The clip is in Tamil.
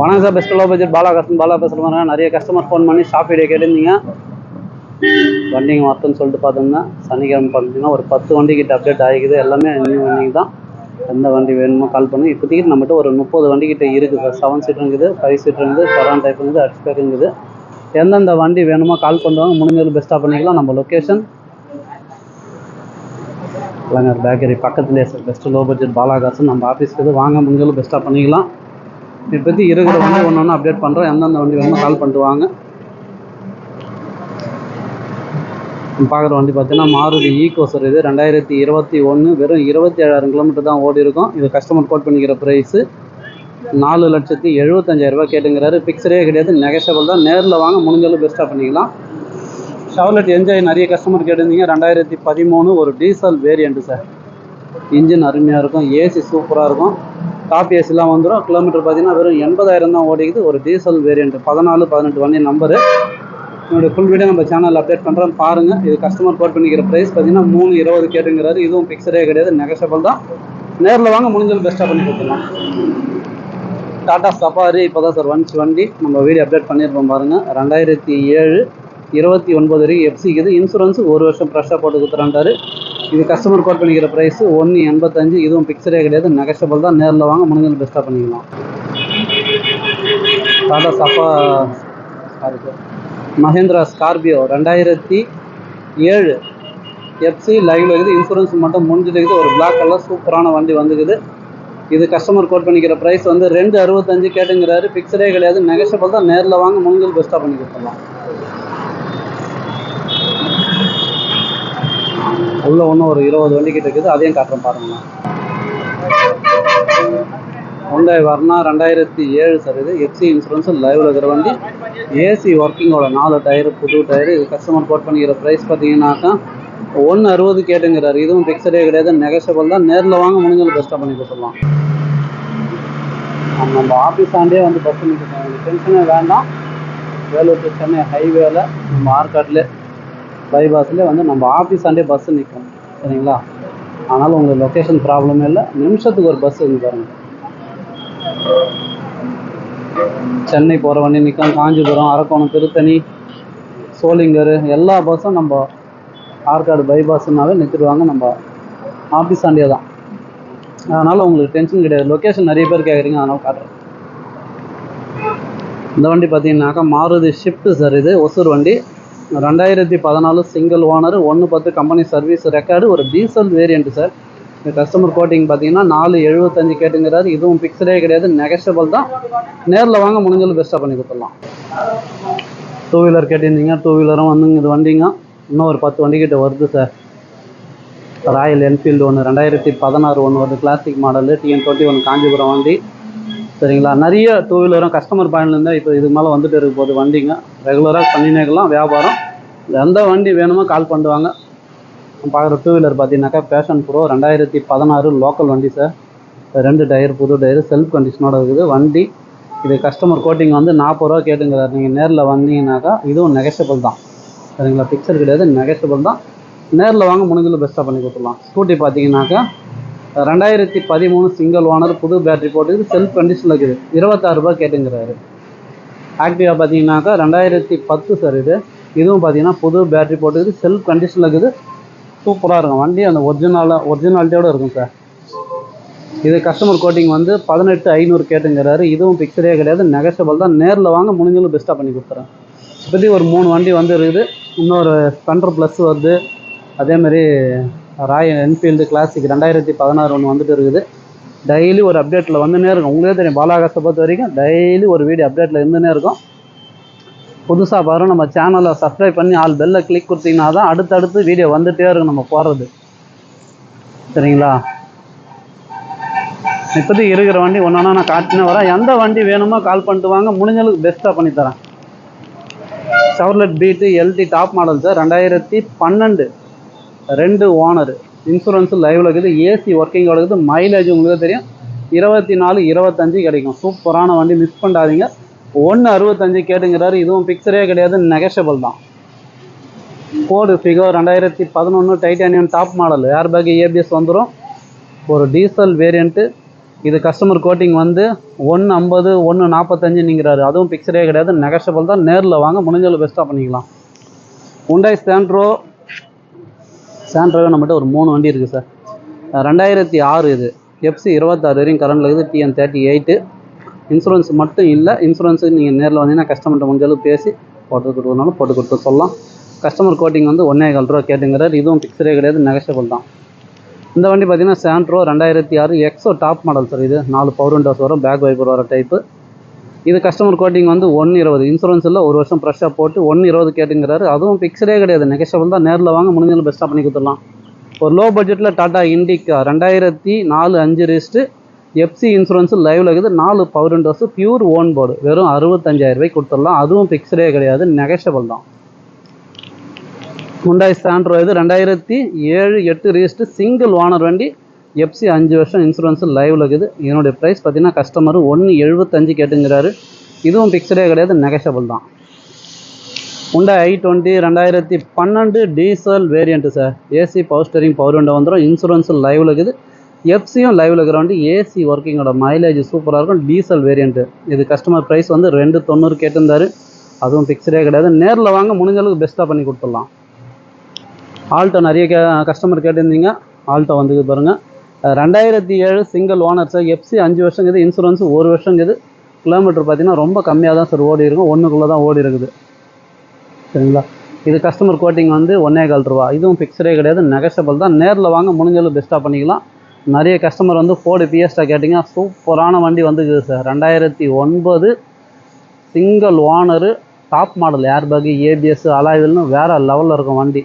வணக்கம் sir best low budget Bala custom Bala பேசுகிறேன் நிறைய கஸ்டமர் ஃபோன் பண்ணி ஷாப் வீடியோ கேட்டிருந்தீங்க. வண்டிங்க மொத்தம்னு சொல்லிட்டு பார்த்தோம்னா சனிக்கிழமை பார்த்தீங்கன்னா ஒரு பத்து வண்டி கிட்ட அப்டேட் ஆகிக்குது. எல்லாமே நியூ வண்டிங்க தான். எந்த வண்டி வேணுமோ கால் பண்ணி. இப்போதைக்கு நம்மகிட்ட ஒரு முப்பது வண்டி கிட்ட இருக்குது சார். செவன் சீட் இருக்குது ஃபைவ் சீட் இருக்குது செவன் டைப் இருக்குது அட்ஸ்பேக் இருக்குது. எந்தெந்த வண்டி வேணுமோ கால் பண்ணுவாங்க. முடிஞ்சது பெஸ்ட்டாக பண்ணிக்கலாம். நம்ம லொக்கேஷன் கலைஞர் பேக்கரி பக்கத்துலேயே சார் பெஸ்ட்டு லோ பட்ஜெட் பாலாகாசன் நம்ம ஆஃபீஸ்க்கு எது வாங்க முடிஞ்சாலும் பெஸ்ட்டாக பண்ணிக்கலாம். இப்போதைக்கு இருக்கிற வண்டி ஒன்று ஒன்று அப்டேட் பண்ணுறோம் எந்தெந்த வண்டி வேணும் கால் பண்ணிட்டு வாங்க பார்க்குற வண்டி பார்த்தீங்கன்னா மாருதி ஈகோ சார் இது. ரெண்டாயிரத்தி இருபத்தி ஒன்று வெறும் இருபத்தி ஏழாயிரம் கிலோமீட்டர் தான் ஓடி இருக்கும். இது கஸ்டமர் கோட் பண்ணிக்கிற ப்ரைஸு நாலு லட்சத்தி எழுபத்தஞ்சாயிரரூபா கேட்டுங்கிறாரு. பிக்சரே கிடையாது. நெகஷபிள் தான். நேரில் வாங்க முடிஞ்சாலும் பெஸ்ட்டாக பண்ணிக்கலாம். ஷவர்லெட் என்ஜாய் நிறைய கஸ்டமர் கேட்டிருந்தீங்க. ரெண்டாயிரத்தி பதிமூணு ஒரு டீசல் வேரியண்ட்டு சார் இன்ஜின் அருமையாக இருக்கும். ஏசி சூப்பராக இருக்கும். டாப் ஏசிலாம் வந்துடும் கிலோமீட்டர் பார்த்தீங்கன்னா வெறும் எண்பதாயிரம் தான் ஓடிக்குது. ஒரு டீசல் வேரியண்ட்டு பதினாலு பதினெட்டு வண்டி நம்பரு என்னுடைய ஃபுல் வீடியோ நம்ம சேனலில் அப்டேட் பண்ணுறோம் பாருங்கள் இது கஸ்டமர் கோட் பண்ணிக்கிற ப்ரைஸ் பார்த்தீங்கன்னா மூணு இருபது கேட்டுங்கிறாரு இதுவும் பிக்சரே கிடையாது. நெகஷபிள் தான். நேரில் வாங்க. முடிஞ்சது பெஸ்ட்டாக பண்ணி கொடுத்துக்கலாம் டாடா சஃபாரி இப்போ தான் சார் வந்துச்சு வண்டி. நம்ம வீடியோ அப்டேட் பண்ணியிருப்போம் பாருங்கள் ரெண்டாயிரத்தி ஏழு இருபத்தி ஒன்பது வரைக்கும் எஃப்சிக்குது இன்சூரன்ஸ் ஒரு வருஷம் ஃப்ரெஷ்ஷாக போட்டு கொடுத்துறான்டாரு இது கஸ்டமர் கோட் பண்ணிக்கிற ப்ரைஸ் ஒன்று எண்பத்தஞ்சு இதுவும் பிக்சரே கிடையாது. நெகஷபிள் தான். நேரில் வாங்க முடிஞ்சது பெஸ்ட்டாக பண்ணிக்கலாம். டாடா சஃபா சார் மஹேந்திரா ஸ்கார்பியோ ரெண்டாயிரத்தி ஏழு எஃப்சி லைவில் இருக்குது. இன்சூரன்ஸ் மட்டும் முடிஞ்சிருக்குது ஒரு பிளாக் கலர் சூப்பரான வண்டி வந்துக்குது. இது கஸ்டமர் கோட் பண்ணிக்கிற ப்ரைஸ் வந்து ரெண்டு அறுபத்தஞ்சு கேட்டுங்கிறாரு. பிக்சரே கிடையாது. நெகஷபிள் தான். நேரில் வாங்க முடிஞ்சது பெஸ்ட்டாக பண்ணி கொடுத்துடலாம். உள்ள ஒன்றும் ஒரு இருபது வண்டி கிட்ட இருக்குது அதையும் காட்டுறேன் பாருங்கண்ணா ஹுண்டாய் வர்ணா ரெண்டாயிரத்தி ஏழு சார் இது. எஃப்சி இன்சூரன்ஸ் லைவில் இருக்கிற வண்டி. ஏசி ஒர்க்கிங்கோட நாலு டயரு புது டயரு இது கஸ்டமர் கோட் பண்ணிக்கிற ப்ரைஸ் பார்த்தீங்கன்னாக்கா ஒன்று அறுபது கேட்டுங்கிறார். இதுவும் ஃபிக்ஸடே கிடையாது. நெகஷபிள் தான். நேரில் வாங்க முடிஞ்சது பெஸ்ட்டாக பண்ணி கொடுத்துடலாம். நம்ம ஆஃபீஸ் ஆண்டே வந்து பஸ் நிற்கிறோம் டென்ஷனே வேண்டாம். வேலூர் டு சென்னை ஹைவேல நம்ம ஆற்காட்டில் பைபாஸ்லேயே வந்து நம்ம ஆஃபீஸ் ஆண்டே பஸ்ஸு நிற்கும் சரிங்களா? அதனால் உங்களுக்கு லொக்கேஷன் ப்ராப்ளமே இல்லை. நிமிஷத்துக்கு ஒரு பஸ் இருந்து பாருங்க. சென்னை போகிற வண்டி நிற்கும் காஞ்சிபுரம் அரக்கோணம் திருத்தணி சோளிங்கர் எல்லா பஸ்ஸும் நம்ம ஆற்காடு பைபாஸ்னாவே நிறுத்திடுவாங்க நம்ம ஆஃபீஸ் ஆண்டியே தான். அதனால் உங்களுக்கு டென்ஷன் கிடையாது. லொக்கேஷன் நிறைய பேர் கேட்குறீங்க அதனால் காட்டுறேன். இந்த வண்டி பார்த்தீங்கன்னாக்கா மாருதி ஷிஃப்ட்டு சார் இது. ஒசூர் வண்டி. ரெண்டாயிரத்தி பதினாலு சிங்கிள் ஓனர் ஒன்று பத்து கம்பெனி சர்வீஸ் ரெக்கார்டு ஒரு டீசல் வேரியண்ட்டு சார் இந்த கஸ்டமர் கோட்டிங் பார்த்தீங்கன்னா நாலு எழுபத்தஞ்சு கேட்டுங்கிறாரு. இதுவும் பிக்சடே கிடையாது நெகஷபிள் தான். நேரில் வாங்க முடிஞ்சளவு பெஸ்ட்டாக பண்ணி கொடுத்துடலாம். டூ வீலர் கேட்டிருந்தீங்க டூ வீலரும் வந்துங்க இது வண்டிங்க. இன்னும் ஒரு பத்து வண்டிக்கிட்ட வருது சார் ராயல் என்ஃபீல்டு ஒன்று ரெண்டாயிரத்தி பதினாறு ஒன்று வருது classic model TN twenty one Kanchipuram வண்டி. சரிங்களா? நிறைய டூ வீலரும் கஸ்டமர் பாயிண்ட்லேருந்து இப்போ இதுக்கு மேலே வந்துட்டு இருக்க போகுது வண்டிங்க. ரெகுலராக பண்ணினேக்கலாம் வியாபாரம். எந்த வண்டி வேணுமோ கால் பண்ணுவாங்க. பார்க்குற டூ வீலர் பார்த்தீங்கன்னாக்கா பேஷன் ப்ரோ ரெண்டாயிரத்தி பதினாறு லோக்கல் வண்டி சார் ரெண்டு டயர் புது டயர் செல்ஃப் கண்டிஷனோட இருக்குது. வண்டி இது கஸ்டமர் கோட்டிங் வந்து நாற்பது ரூபா கேட்டுங்கிறார். நீங்கள் நேரில் வந்தீங்கன்னாக்கா இதுவும் நெகஷபிள் தான். சரிங்களா? பிக்சர் கிடையாது நெகஷபிள் தான். நேரில் வாங்க முடிஞ்சதில் பெஸ்ட்டாக பண்ணி கொடுத்துடலாம். ஸ்கூட்டி பார்த்தீங்கன்னாக்கா ரெண்டாயிரத்தி பதிமூணு சிங்கிள் ஓனர் புது பேட்டரி போட்டு செல்ஃப் கண்டிஷனில் இருக்குது. இருபத்தாறு ரூபாய் கேட்டுங்கிறாரு. ஆக்டிவா பார்த்தீங்கன்னாக்கா ரெண்டாயிரத்தி பத்து சார் இது. இதுவும் பார்த்தீங்கன்னா புது பேட்டரி போட்டுக்குது செல்ஃப் கண்டிஷனில் இருக்குது. சூப்பராக இருக்கும். வண்டி அந்த ஒரிஜினலாக ஒரிஜினாலிட்டியோடு இருக்கும் சார். இது கஸ்டமர் கோட்டிங் வந்து பதினெட்டு ஐநூறு கேட்டுங்கிறாரு. இதுவும் பிக்சரே கிடையாது. நெகஷபிள் தான். நேரில் வாங்க முடிஞ்சளவு பெஸ்ட்டாக பண்ணி கொடுத்துறேன். இப்போதி ஒரு மூணு வண்டி வந்து இருக்குது. இன்னொரு ஸ்பெண்டர் ப்ளஸ் வருது. அதேமாதிரி ராயல் என்ஃபீல்டு கிளாசிக் ரெண்டாயிரத்தி பதினாறு ஒன்று வந்துட்டு இருக்குது. டெய்லி ஒரு அப்டேட்டில் வந்துனே இருக்கும். உங்களே தெரியும் பாலாகாசத்தை பொறுத்த வரைக்கும் டெய்லி ஒரு வீடியோ அப்டேட்டில் இருந்துனே இருக்கும். புதுசாக பாரு நம்ம சேனலை சப்ஸ்கிரைப் பண்ணி ஆல் பெல்லை கிளிக் கொடுத்தீங்கன்னா தான் அடுத்தடுத்து வீடியோ வந்துகிட்டே இருக்கும் நம்ம போடுறது சரிங்களா? இப்போதைக்கு இருக்கிற வண்டி ஒன்றா நான் காட்டினே வரேன். எந்த வண்டி வேணுமோ கால் பண்ணிட்டு வாங்க. முடிஞ்சளவுக்கு பெஸ்ட்டாக பண்ணித்தரேன். Chevrolet Beat LT top model sir ரெண்டாயிரத்தி பன்னெண்டு. ரெண்டு ஓனரு இன்சூரன்ஸு லைவில் இருக்குது. ஏசி ஒர்க்கிங்கோட இருக்குது. மைலேஜ் உங்களுக்கு தெரியும். இருபத்தி நாலு இருபத்தஞ்சு கிடைக்கும். சூப்பரான வண்டி மிஸ் பண்ணாதீங்க. ஒன்று அறுபத்தஞ்சு கேட்டுங்கிறாரு. இதுவும் பிக்சரே கிடையாது. நெகஷபிள் தான். கோடு ஃபிகர் ரெண்டாயிரத்தி பதினொன்று titanium top model air bag ABS வந்துடும் ஒரு டீசல் வேரியண்ட்டு இது கஸ்டமர் கோட்டிங் வந்து ஒன்று ஐம்பது ஒன்று நாற்பத்தஞ்சுங்கிறாரு அதுவும் பிக்சரே கிடையாது. நெகஷபிள் தான். நேரில் வாங்க. முடிஞ்சளவு பெஸ்ட்டாக பண்ணிக்கலாம். உண்டாய் சாண்ட்ரோ சாண்ட்ரோவே நம்மகிட்ட ஒரு மூணு வண்டி இருக்குது சார் ரெண்டாயிரத்தி ஆறு இது. எஃப்சி இருபத்தாறு வரையும் கரண்டில் இருக்குது டிஎன் தேர்ட்டி எயிட்டு இன்சூரன்ஸ் மட்டும் இல்லை இன்சூரன்ஸுக்கு நீங்கள் நேரில் வந்தீங்கன்னா கஸ்டமர்கிட்ட முடிஞ்சளவு பேசி போட்டு கொடுக்கறதுனாலும் போட்டு கொடுத்து சொல்லலாம். கஸ்டமர் கோட்டிங் வந்து ஒன்றே கால் ரூபா கேட்டுங்கிறார். இதுவும் பிக்சரே கிடையாது நெகஷபிள் தான். இந்த வண்டி பார்த்தீங்கன்னா சாண்ட்ரோ ரெண்டாயிரத்தி ஆறு எக்ஸோ டாப் மாடல் சார் இது. நாலு பவர் விண்டோஸ் வரும் பேக் வைப்பர் வர டைப்பு இது கஸ்டமர் கோட்டிங் வந்து ஒன்று இருபது இன்சூரன்ஸ் இல்லை ஒரு வருஷம் ஃப்ரெஷ்ஷாக போட்டு ஒன்று இருபது கேட்டுங்கிறாரு. அதுவும் ஃபிக்ஸ்டே கிடையாது. நெகஷபிள் தான். நேரில் வாங்க முடிஞ்சாலும் பெஸ்ட்டாக பண்ணி கொடுத்துடலாம். ஒரு லோ பட்ஜெட்டில் டாடா இண்டிகா ரெண்டாயிரத்தி நாலு அஞ்சு ரிஸ்ட்டு எஃப்சி இன்சூரன்ஸு லைவில் இருக்குது. நாலு power windows pure own board வெறும் அறுபத்தஞ்சாயிரம் ரூபாய்க்கு கொடுத்துடலாம். அதுவும் ஃபிக்ஸ்டே கிடையாது. நெகஷபிள் தான். முண்டாய் சாண்ட்ரோ இது ரெண்டாயிரத்தி ஏழு எட்டு ரிஜிஸ்டர் சிங்கிள் ஓனர் வண்டி எஃப்சி அஞ்சு வருஷம் இன்சூரன்ஸு லைவில் இருக்குது. இதனுடைய ப்ரைஸ் பார்த்தீங்கன்னா கஸ்டமர் ஒன்று எழுபத்தஞ்சு கேட்டுங்கிறாரு. இதுவும் ஃபிக்ஸ்டே கிடையாது நெகஷபிள் தான். உண்டா ஐ டுவெண்ட்டி ரெண்டாயிரத்தி பன்னெண்டு diesel variant sir AC power steering power window வந்துடும் இன்சூரன்ஸும் லைவில் இருக்குது. எஃப்சியும் லைவில் இருக்கிற வண்டி ஏசி ஒர்க்கிங்கோட மைலேஜ் சூப்பராக இருக்கும். டீசல் வேரியண்ட்டு இது கஸ்டமர் ப்ரைஸ் வந்து ரெண்டு தொண்ணூறு கேட்டிருந்தாரு. அதுவும் ஃபிக்ஸ்டே கிடையாது. நேரில் வாங்க முடிஞ்ச அளவுக்கு பெஸ்ட்டாக பண்ணி கொடுத்துடலாம். ஆல்ட்டோ நிறைய கே கஸ்டமர் கேட்டிருந்தீங்க. ஆல்ட்டோ வந்துக்கு பாருங்கள் ரெண்டாயிரத்தி ஏழு சிங்கிள் ஓனர் சார் எஃப்சி அஞ்சு வருஷங்கிறது இன்சூரன்ஸ் ஒரு வருஷங்கிறது. கிலோமீட்டர் பார்த்தீங்கன்னா ரொம்ப கம்மியாக தான் சார் ஓடி இருக்கும் ஒன்றுக்குள்ளே தான் ஓடி இருக்குது. சரிங்களா? இது கஸ்டமர் கோட்டிங் வந்து ஒன்றே கால் ரூபா. இதுவும் ஃபிக்ஸடே கிடையாது. நெகஷபிள் தான். நேரில் வாங்க முடிஞ்சளவு பெஸ்ட்டாக பண்ணிக்கலாம். நிறைய கஸ்டமர் வந்து ஃபோர்டு பிஎஸ்டா கேட்டிங்க சூப்பரான வண்டி வந்துக்குது சார் ரெண்டாயிரத்தி ஒன்பது single owner top model airbag ABS அலாயுதல்னு வேறு லெவலில் இருக்கும் வண்டி.